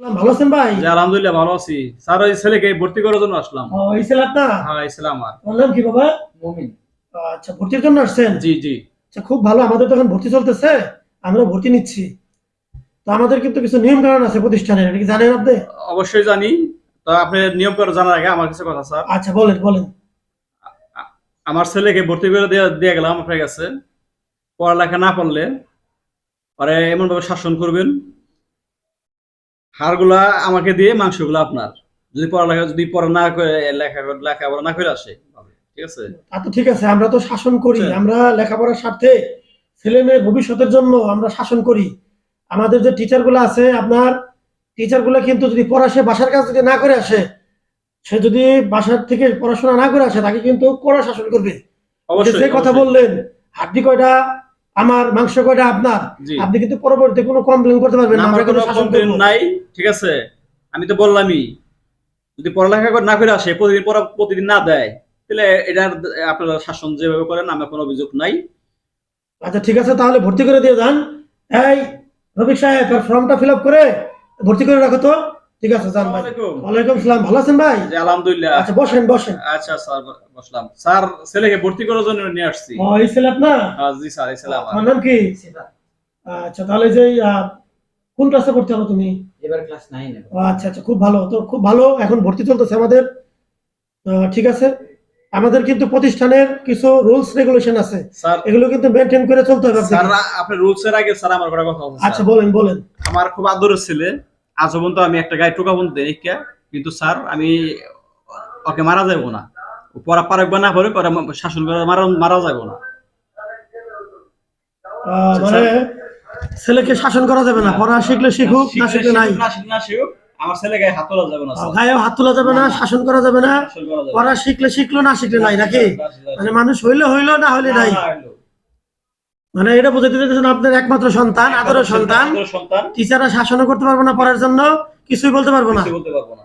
ভালো আছেন ভাই? আলহামদুলিল্লাহ ভালো আছি। স্যার ওই ছেলেকে ভর্তি করার জন্য আসলাম। ও, এই ছেলে আপনার? হ্যাঁ কি বাবা? মুমিন। আচ্ছা ভর্তির জন্য আসছেন? জি জি। আচ্ছা খুব ভালো আমাদের তো এখন ভর্তি চলতেছে আমরা ভর্তি নিচ্ছি। তো আমাদের কিন্তু কিছু নিয়ম কানুন আছে প্রতিষ্ঠানের এটা কি জানেন আপনি? অবশ্যই জানি। তো আপনি নিয়ম করে জানার আগে আমার কিছু কথা স্যার। আচ্ছা বলেন বলেন। আমার ছেলেকে ভর্তি করে দিয়ে দিয়ে গেলাম আপনার কাছে। পড়ালেখা না পড়লে পরে এমন ভাবে শাসন করবেন। হাড়গুলা আমাকে দিয়ে মাংসগুলো আপনার। যদি পড়ালেখা যদি পড়া না করে লেখা লেখাপড়া না করে আসে ঠিক আছে? তা তো ঠিক আছে আমরা তো শাসন করি আচ্ছা। আমরা লেখাপড়ার স্বার্থে ছেলে মেয়ের ভবিষ্যতের জন্য আমরা শাসন করি। আমাদের যে টিচারগুলো আছে আপনার টিচারগুলো কিন্তু যদি পড়া সে বাসার কাজ যদি না করে আসে সে যদি বাসার থেকে পড়াশোনা না করে আসে তাকে কিন্তু কড়া শাসন করবে। অবশ্যই যে কথা বললেন হাড্ডি কয়টা আমার মাংস কয়টা আপনার? আপনি কিন্তু পরবর্তীতে কোনো কমপ্লেন করতে পারবেন না আমরা কোনো করব। নাই ঠিক আছে? আমি তো বললামই যদি পড়ালেখা করে না করে আসে প্রতিদিন পড়া প্রতিদিন না দেয় তাহলে এটার আপনারা শাসন যেভাবে করেন আমার কোনো অভিযোগ নাই। আচ্ছা ঠিক আছে তাহলে ভর্তি করে দিয়ে যান। এই রফিক সাহেব ফর্মটা ফিল আপ করে ভর্তি করে রাখো তো। ঠিক আছে যান ভাই। ওয়ালাইকুম সালাম ভালো আছেন ভাই? আলহামদুলিল্লাহ। আচ্ছা বসেন বসেন। আচ্ছা স্যার বসলাম। স্যার ছেলেকে ভর্তি করার জন্য নিয়ে আসছি। ও এই ছেলে আপনার? জি স্যার এই ছেলে আমার। নাম কি? আচ্ছা তাহলে যে কোন ক্লাসে পড়তে হবে তুমি? এবার ক্লাস নাইনে ও, আচ্ছা আচ্ছা খুব ভালো। তো খুব ভালো এখন ভর্তি চলতেছে আমাদের। ঠিক আছে। আমাদের কিন্তু প্রতিষ্ঠানের কিছু রুলস রেগুলেশন আছে। স্যার এগুলো কিন্তু মেনটেন করে চলতে হবে স্যার। আপনার রুলস এর আগে স্যার আমার কথা আছে আচ্ছা বলেন বলেন। আমার খুব আদরের ছেলে। আজ পর্যন্ত আমি একটা গায়ে টোকা বন্ধ দেই কিন্তু স্যার আমি ওকে মারা যাব না পড়া পারবে না পরে পরে শাসন করে মারা মারা যাব না মানে ছেলেকে শাসন করা যাবে না পড়া শিখলে শিখুক না শিখলে নাই না শিখুক আমার ছেলে গায়ে হাত তোলা যাবে না গায়ে হাত তোলা যাবে না শাসন করা যাবে না। পড়া শিখলে শিখলো না শিখলে নাই নাকি মানে মানুষ হইলে হইল না হইলে নাই। মানে এটা বুঝাতে চাইতেছেন আপনার একমাত্র সন্তান আদরের সন্তান টিচাররা শাসনও করতে পারব না পড়ার জন্য কিছুই বলতে পারব না। বলতে পারব না।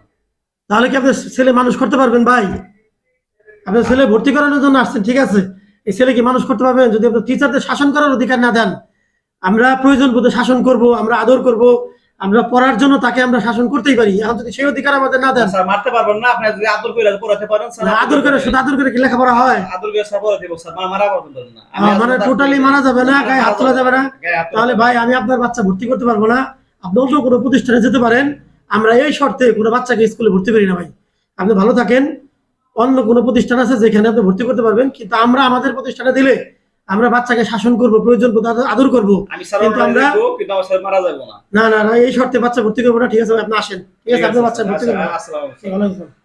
তাহলে কি আপনার ছেলে মানুষ করতে পারবেন ভাই? আপনার ছেলে ভর্তি করানোর জন্য আসছেন ঠিক আছে। এই ছেলে কি মানুষ করতে পারবেন? যদি আপনার টিচারদের শাসন করার অধিকার না দেন আমরা প্রয়োজন বোধে শাসন করব আমরা আদর করব আমরা পড়ার জন্য তাকে আমরা শাসন করতেই পারি। এখন যদি সেই অধিকার আমাদের না দেন স্যার মারতে পারবেন না। আপনি যদি আদর করে পড়াতে পারেন স্যার আদর করে শুধু আদর করে কি লেখাপড়া হয়? আদর করে স্যার পড়াতে স্যার মারা মারা পারবেন না। মানে টোটালি মারা যাবে না গায়ে হাত তোলা যাবে না। তাহলে ভাই আমি আপনার বাচ্চা ভর্তি করতে পারব না। আপনি অন্য কোনো প্রতিষ্ঠানে যেতে পারেন। আমরা এই শর্তে কোনো বাচ্চাকে স্কুলে ভর্তি করি না ভাই। আপনি ভালো থাকেন। অন্য কোনো প্রতিষ্ঠান আছে যেখানে আপনি ভর্তি করতে পারবেন। কিন্তু আমরা আমাদের প্রতিষ্ঠানে দিলে আমরা বাচ্চাকে শাসন করব প্রয়োজন আদর- করব। কিন্তু আমরা- মারা যাব না। না না এই শর্তে বাচ্চা ভর্তি করব না ঠিক আছে আপনি আসেন। ঠিক আছে আপনি বাচ্চা ভর্তি করব আসসালামু আলাইকুম। ওয়ালাইকুম আসসালাম।